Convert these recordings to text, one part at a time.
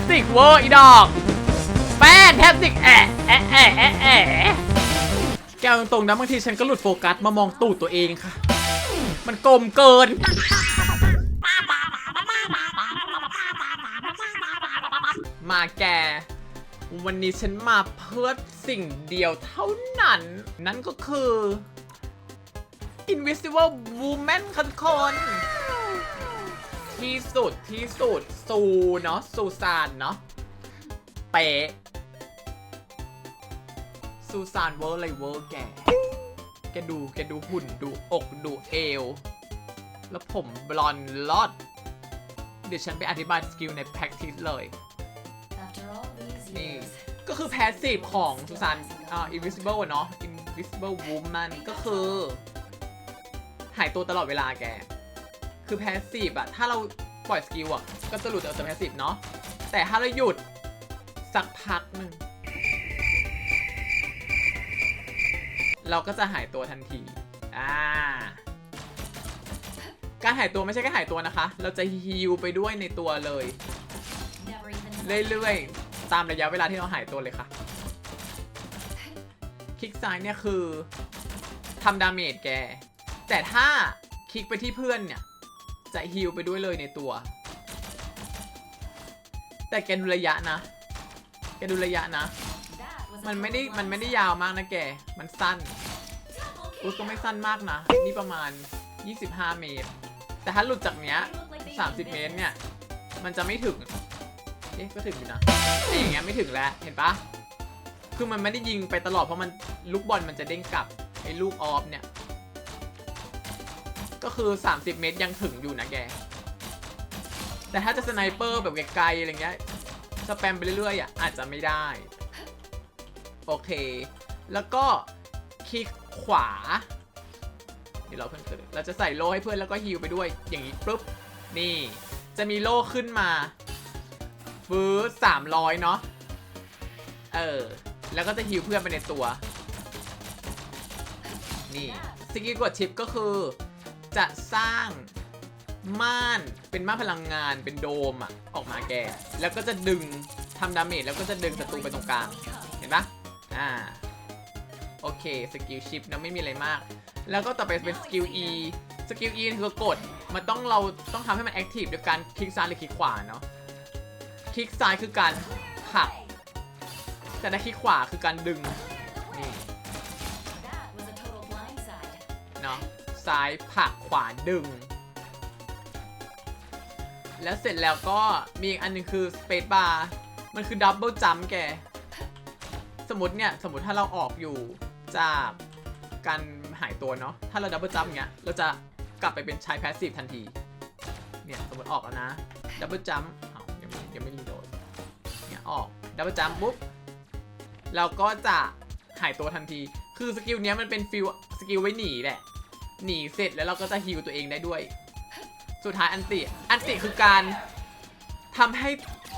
สติกเวอร์อีดอกแฟนแทสติกแอะแอะแอะแอะแอะแกตรงๆนะบางทีฉันก็หลุดโฟกัสมามองตูดตัวเองค่ะ มันกลมเกิน มาแก วันนี้ฉันมาเพื่อสิ่งเดียวเท่านั้น นั่นก็คือ Invisible Woman ค่ะทุกคน ที่สุดที่สุดซูเนาะซูซานเนาะเป๊ะซูซานเวอร์เลยเวอร์แกแกดูแกดูหุ่นดูอกดูเอว แล้วผมบลอนด์ลอด เดี๋ยวฉันไปอธิบายสกิลใน practice เลย After all these นี่ years, ก็คือ passive ของซูซานอ่า invisible อะเนาะ invisible woman ก็คือ หายตัวตลอดเวลาแก คือ passive อะถ้าเราปล่อยสกิลอะก็จะหลุดออกจาก passive เนาะแต่ถ้าเราหยุดสักพักหนึ่งเราก็จะหายตัวทันที อ่า การหายตัวไม่ใช่แค่หายตัวนะคะ เราจะฮิลไปด้วยในตัวเลย never even เรื่อยๆ ตามระยะเวลาที่เราหายตัวเลยค่ะ คลิกซ้ายเนี่ยคือทำดาเมจแก แต่ถ้าคลิกไปที่เพื่อนเนี่ย จะฮิลไปด้วยเลยในตัว แต่แกดูระยะนะ แกดูระยะนะ มันไม่ได้มันไม่ได้ยาวมากนะแก มันสั้นอุ๊ยก็ไม่สั้นมากนะ นี่ประมาณ 25 เมตร แต่ถ้าหลุดจากเนี้ย 30 เมตรเนี่ย มันจะไม่ถึง เอ๊ะก็ถึงอยู่นะแต่อย่างเงี้ยไม่ถึงแล้ว เห็นปะคือมันไม่ได้ยิงไปตลอดเพราะมันลูกบอลมันจะเด้งกลับไอ้ลูกออฟเนี่ย ก็คือ 30 เมตรยังถึงอยู่นะแก แต่ถ้าจะสไนเปอร์แบบไกลๆอะไรเงี้ยสแปมไปเรื่อยๆอะอาจจะไม่ได้ โอเค แล้วก็คลิกขวา เดี๋ยวเราเพิ่งเกิดเราจะใส่โล่ให้เพื่อนแล้วก็ฮิวไปด้วยอย่างนี้ปุ๊บ นี่ จะมีโล่ขึ้นมาฟื้สามร้อยเนาะเออ แล้วก็จะฮิวเพื่อนไปในตัว นี่สกิลกดชิปก็คือ จะสร้างม่านเป็นม่านพลังงานเป็นโดมอะออกมาแก แล้วก็จะดึงทำดาเมจแล้วก็จะดึงศัตรูไปตรงกลาง เห็นปะอ่า โอเค สกิลชิปนะไม่มีอะไรมาก แล้วก็ต่อไปเป็นสกิล E สกิล E คือกด มันต้องเราต้องทำให้มันแอคทีฟด้วยการคลิกซ้ายหรือคลิกขวาเนาะ คลิกซ้ายคือการผลัก แต่ถ้าคลิกขวาคือการดึง ซ้ายผักขวาดึง แล้วเสร็จแล้วก็มีอีกอันหนึงคือ Space Bar มันคือดับเบิลจัมแก สมมติเนี่ย สมมติถ้าเราออกอยู่จากการหายตัวเนาะ ถ้าเราดับเบิลจัมเงี้ย เราจะกลับไปเป็นใช้แพสซีฟทันที เนี่ย สมมติออกแล้วนะดับเบิลจัมเอายังไม่ยังไม่รีโหลดเนี่ยออกดับเบิลจัมปุ๊บเราก็จะหายตัวทันที คือสกิลเนี้ยมันเป็นฟิลสกิลไว้หนีแหละ หนีเสร็จแล้วเราก็จะฮิวตัวเองได้ด้วย สุดท้ายอันติ อันติคือการทำให้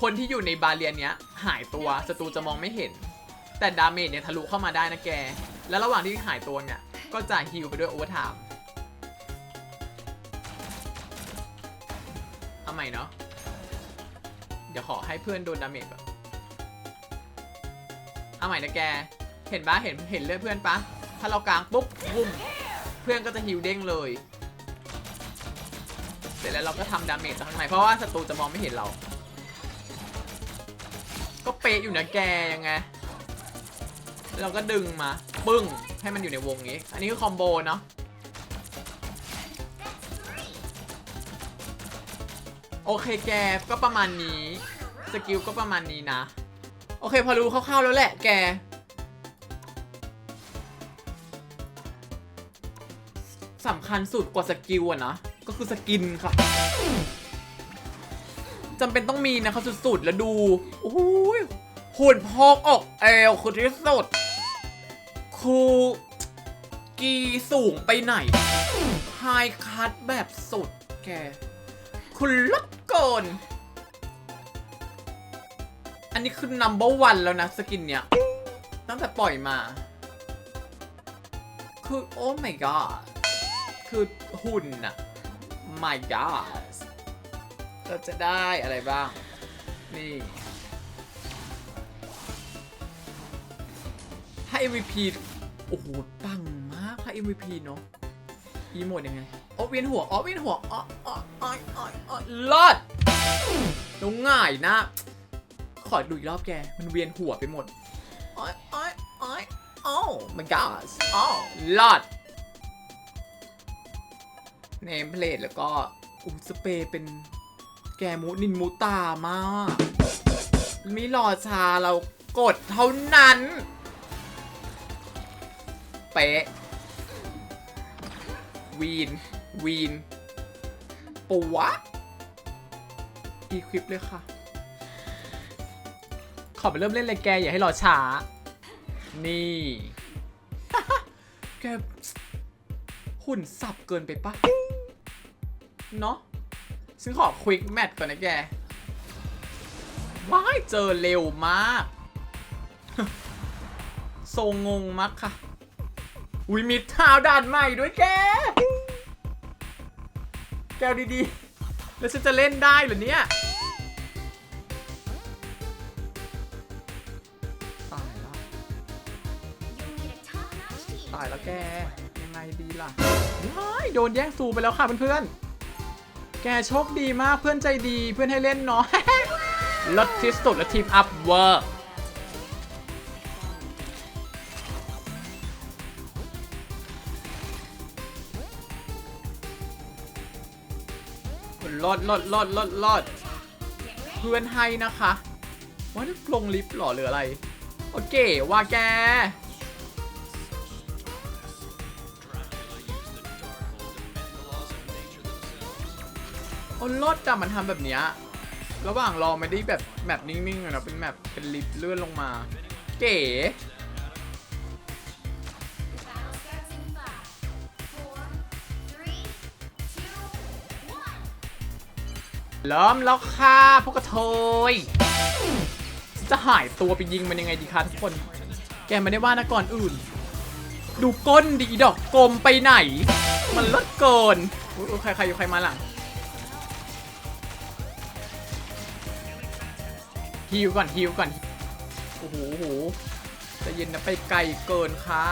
คนที่อยู่ในบาเรียนเนี้ยหายตัวศัตรูจะมองไม่เห็น แต่ดาเมจเนี่ยทะลุเข้ามาได้นะแก แล้วระหว่างที่หายตัวเนี่ย ก็จะฮิวไปด้วยโอเวอร์ไทม์เอาใหม่เนาะเดี๋ยวขอให้เพื่อนโดนดาเมจก่อนเอาใหม่นะแก เห็นปะเห็นเห็นเลือดเพื่อนปะถ้าเรากลางปุ๊บวุ้ม เพื่อนก็จะฮิวเด้งเลย เสร็จแล้วเราก็ทำดาเมจจากข้างในเพราะว่าศัตรูจะมองไม่เห็นเรา ก็เป๊ะอยู่นะแกยังไง เราก็ดึงมา ปึ้ง ให้มันอยู่ในวงนี้ อันนี้คือคอมโบเนาะโอเคแกก็ประมาณนี้ สกิลก็ประมาณนี้นะ โอเคพอรู้คร่าวๆแล้วแหละแก สำคัญสุดกว่าสกิลอะนะ ก็คือสกินค่ะจำเป็นต้องมีนะครับสุดๆ แล้วดูโอ้ยหุ่นพอกออกเอวคือที่สุดคือกีสูงไปไหนไฮคัทแบบสุดแก คุณลดเกินอันนี้คือ number one แล้วนะสกินเนี้ย ตั้งแต่ปล่อยมา คือโอ้ my god คือหุ่นอะ my god เราจะได้อะไรบ้าง นี่ ถ้า MVP โอ้โห ปังมากถ้า MVP เนาะอีโมดยังไงอ๋อเวียนหัวอ๋อเวียนหัวอ๋ออ๋ออ๋ออ๋อลอดน้องง่ายนะ ขอดูอีกรอบแก มันเวียนหัวไปหมดอ๋ออ๋ออ๋อ oh my god อ๋อลอด เนมเพลทแล้วก็อุ้สเปรย์เป็นแกมูนินมูตามากไม่รอชาเรากดเท่านั้น เป๊ะ วีน วีนปัวอีคลิปเลยค่ะ ขอไปเริ่มเล่นเลยแก อย่าให้รอช้า นี่ แก หุ่นสับเกินไปปะเนาะฉันขอควิกแมทก่อนนะแก ว้ายเจอเร็วมากทรงงงมากค่ะ อุ้ยมีเท้าด่านใหม่ด้วยแก แกวดีๆ แล้วฉันจะเล่นได้เหรอเนี่ยตายแล้วตายแล้วแก ยังไงดีล่ะ โดนแย่งซูไปแล้วค่ะเพื่อนๆ แกโชคดีมากเพื่อนใจดีเพื่อนให้เล่นเนาะลดที่สุดและทีมอัพเวอร์ลดลดลดลดลดเพื่อนให้นะคะว่านี่ลงลิฟต์หรอหรืออะไร โอเค ว่าแก โอ้รถอะมันทำแบบเนี้ยระหว่างรอไม่ได้แบบแมปนิ่งๆนะเป็นแมปเป็นลิฟต์เลื่อนลงมา เก๋ Battle starts in five, four, three, two, one. เริ่มแล้วค่ะพวกกระเทยจะหายตัวไปยิงมันยังไงดีคะทุกคน แกไม่ได้ว่านะก่อนอื่น ดูก้นดีดอกกลมไปไหน มันลดเกินใครใครอยู่ใครมาหลัง ฮิวก่อนฮิวก่อนโอ้โหโหจะเย็นนะไปไกลเกินค่ะ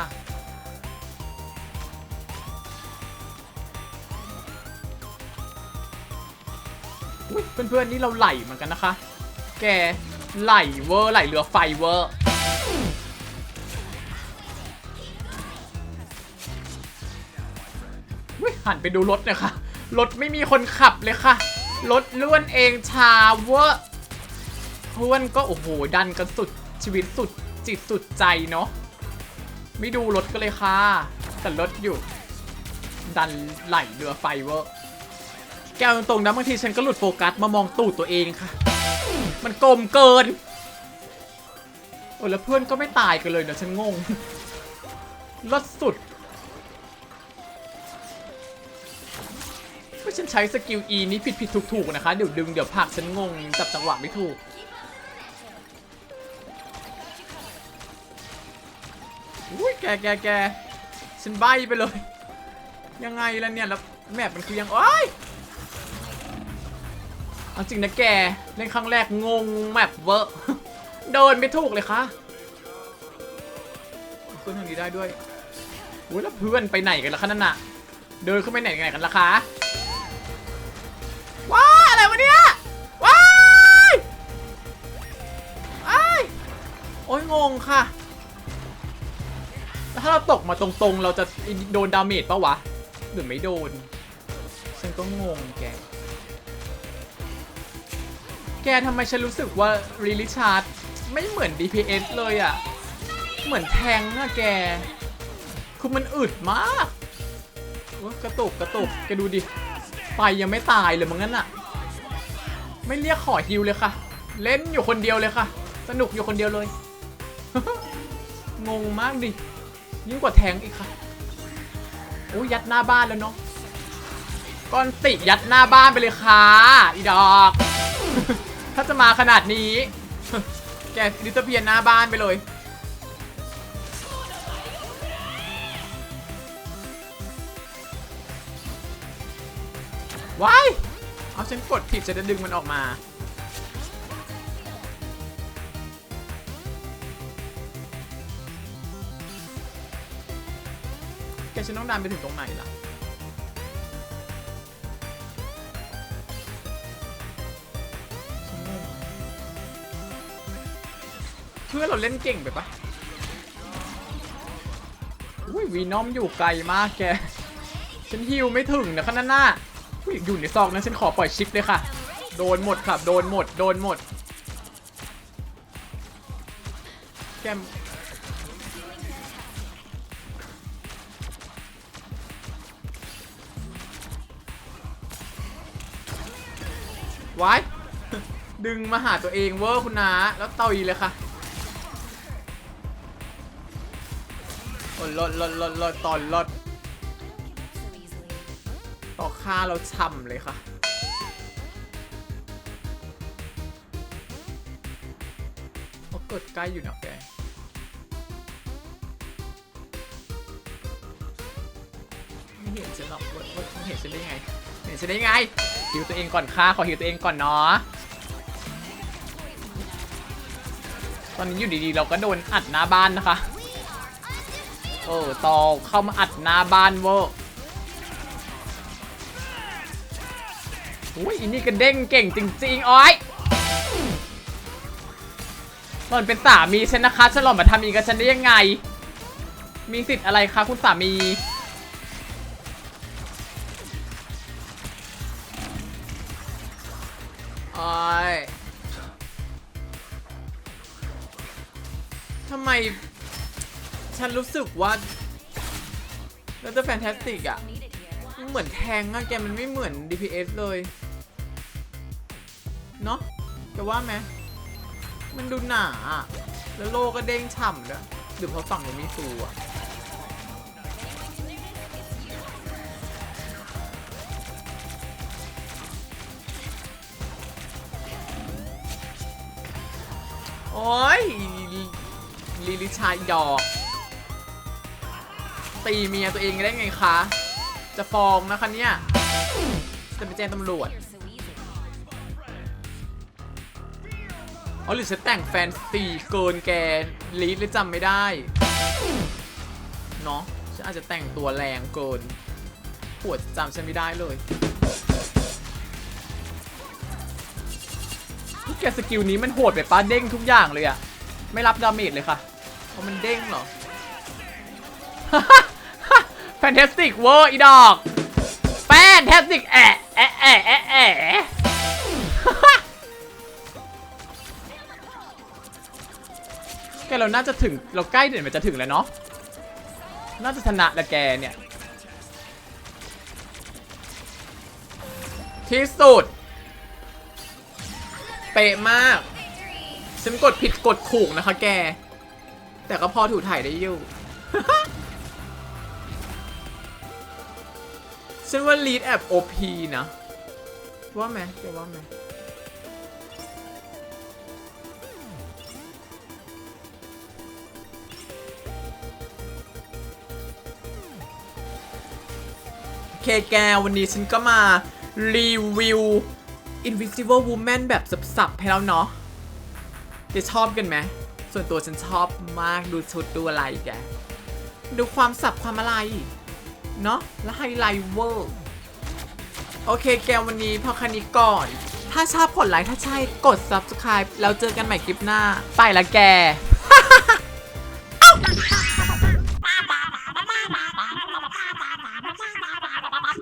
เพื่อนๆนี่เราไหลเหมือนกันนะคะ แกไหลเวอร์ไหลเรือไฟเวอร์อุ๊ยหันไปดูรถน่อยค่ะรถไม่มีคนขับเลยค่ะ รถเลื่อนเองชาเวอร์ เพื่อนก็โอ้โหดันกันสุดชีวิตสุดจิตสุดใจเนาะไม่ดูรถก็เลยค่ะแต่รถอยู่ ดันไหลเรือไฟเวอร์แก้วตรงๆนะบางทีฉันก็หลุดโฟกัสมามองตูดตัวเองค่ะ มันกลมเกินโอ้แล้วเพื่อนก็ไม่ตายกันเลยเนะฉันงงรถสุดก็ฉันใช้สกิล E นี้ผิดผิดถูกถูกๆนะคะ เดี๋ยวดึงเดี๋ยวผักฉันงงจับจังหวะไม่ถูก แกแกแกฉันใบไปเลย ยังไงล่ะเนี่ย แล้วแมปมันคือยังโอ้ยเอาจริงนะแก เล่นครั้งแรกงงแมปเวอร์เดินไม่ถูกเลยค่ะขึ้นทางนี้ได้ด้วยอุ้ยแล้วเพื่อนไปไหนกันล่ะคะนั่นน่ะ เดินขึ้นไปไหนกันไหนกันล่ะคะว้าอะไรวะเนี่ยว้ายอ้โอ้ยงงค่ะ ถ้าเราตกมาตรงๆ เราจะโดนดาเมจปะวะ หรือไม่โดน ฉันก็งงแก แกทำไมฉันรู้สึกว่ารีลิชาร์ดไม่เหมือน DPS เลยอะ่ะ เหมือนแทงอะแก คือมันอึดมากกระตุกกระตุกแกดูดิไฟยังไม่ตายเลยมั้งงั้นอะไม่เรียกขอฮิวเลยค่ะ เล่นอยู่คนเดียวเลยค่ะ สนุกอยู่คนเดียวเลย งงมากดิ ยิ่งกว่าแทงอีกค่ะโอ้ยยัดหน้าบ้านแล้วเนาะก้อนติยัดหน้าบ้านไปเลยค่ะอีดอก ถ้าจะมาขนาดนี้ แกดิสเพียนหน้าบ้านไปเลยว้ายเอาฉันกดผิดจะได้ดึงมันออกมา ฉันต้องดันไปถึงตรงไหนล่ะ เพื่อเราเล่นเก่งไปปะอุ้ยวีนอมอยู่ไกลมากแก ฉันฮิวไม่ถึงนะขนาดหน้าอุ๊ยอยู่ในซอกนั้นฉันขอปล่อยชิปเลยค่ะ โดนหมดครับ โดนหมด โดนหมด แก ไว้ดึงมาหาตัวเองเวอร์คุณนาแล้วต่อยเลยค่ะโอ้ลดลดลดลดตอนลดต่อค่าเราช่ำเลยค่ะเขาเกิดใกล้อยู่นะแกไม่เห็นฉันหรอกว่าว่าไม่เห็นฉันได้ไง เห็นฉันได้ไงฮิวตัวเองก่อนค่ะขอฮิวตัวเองก่อนเนาะตอนนี้อยู่ดีๆ เราก็โดนอัดหน้าบ้านนะคะเออตอเข้ามาอัดหน้าบ้านเวอร์อุ้ยอินี่ก็เด้งเก่งจริงๆอ้อยหล่อนเป็นสามีฉันนะคะฉันหล่อนมาทำอีกกับฉันได้ยังไง มีสิทธิ์อะไรคะคุณสามี ม ฉันรู้สึกว่าแล้วจะแฟนตาสติกอะเหมือนแทงอะแกมันไม่เหมือน DPS เลย เนาะจะว่าไหมมันดูหนาอะแล้วโลก็เด้งฉ่ำด้วยหรือเพราะฝั่งมันมีซูอะโอ้ย ลิลิชายอก ตีเมียตัวเองได้ไงคะ จะฟ้องนะคะเนี่ยจะไปแจ้งตำรวจอ๋อหรือฉันแต่งแฟนซีเกินแกลีดเลยจำไม่ได้ เนาะฉันอาจจะแต่งตัวแรงเกินปวดจำฉันไม่ได้เลยแกสกิลนี้มันโหดไปป้าเด้งทุกอย่างเลยอะไม่รับดาเมจเลยค่ะ เพราะมันเด้งเหรอ แฟนตาสติกเวอร์อีดอกแฟนตาสติกแอะแอะแอะแอะแอะแกเราน่าจะถึงเราใกล้เดี๋ยวมันจะถึงแล้วเนาะน่าจะชนะล้วแกเนี่ย ที่สุด เป๊ะมาก ฉันกดผิดกดขู่นะคะแก แต่ก็พอถูถ่ายได้อยู่ ฉันว่าลีดแอบโอพีนะว่าไหมแกว่าไหมเคแกวันนี้ฉันก็มา รีวิว Invisible Woman แบบสับๆให้แล้วเนาะจะชอบกันไหม ส่วนตัวฉันชอบมากดูชุดดูอะไรแก ดูความสับความอะไร เนาะและไฮไลท์เวอร์โอเคแกวันนี้พอคันนี้ก่อน ถ้าชอบกดไลค์ถ้าใช่กด subscribe แล้วเจอกันใหม่คลิปหน้า ไปละแก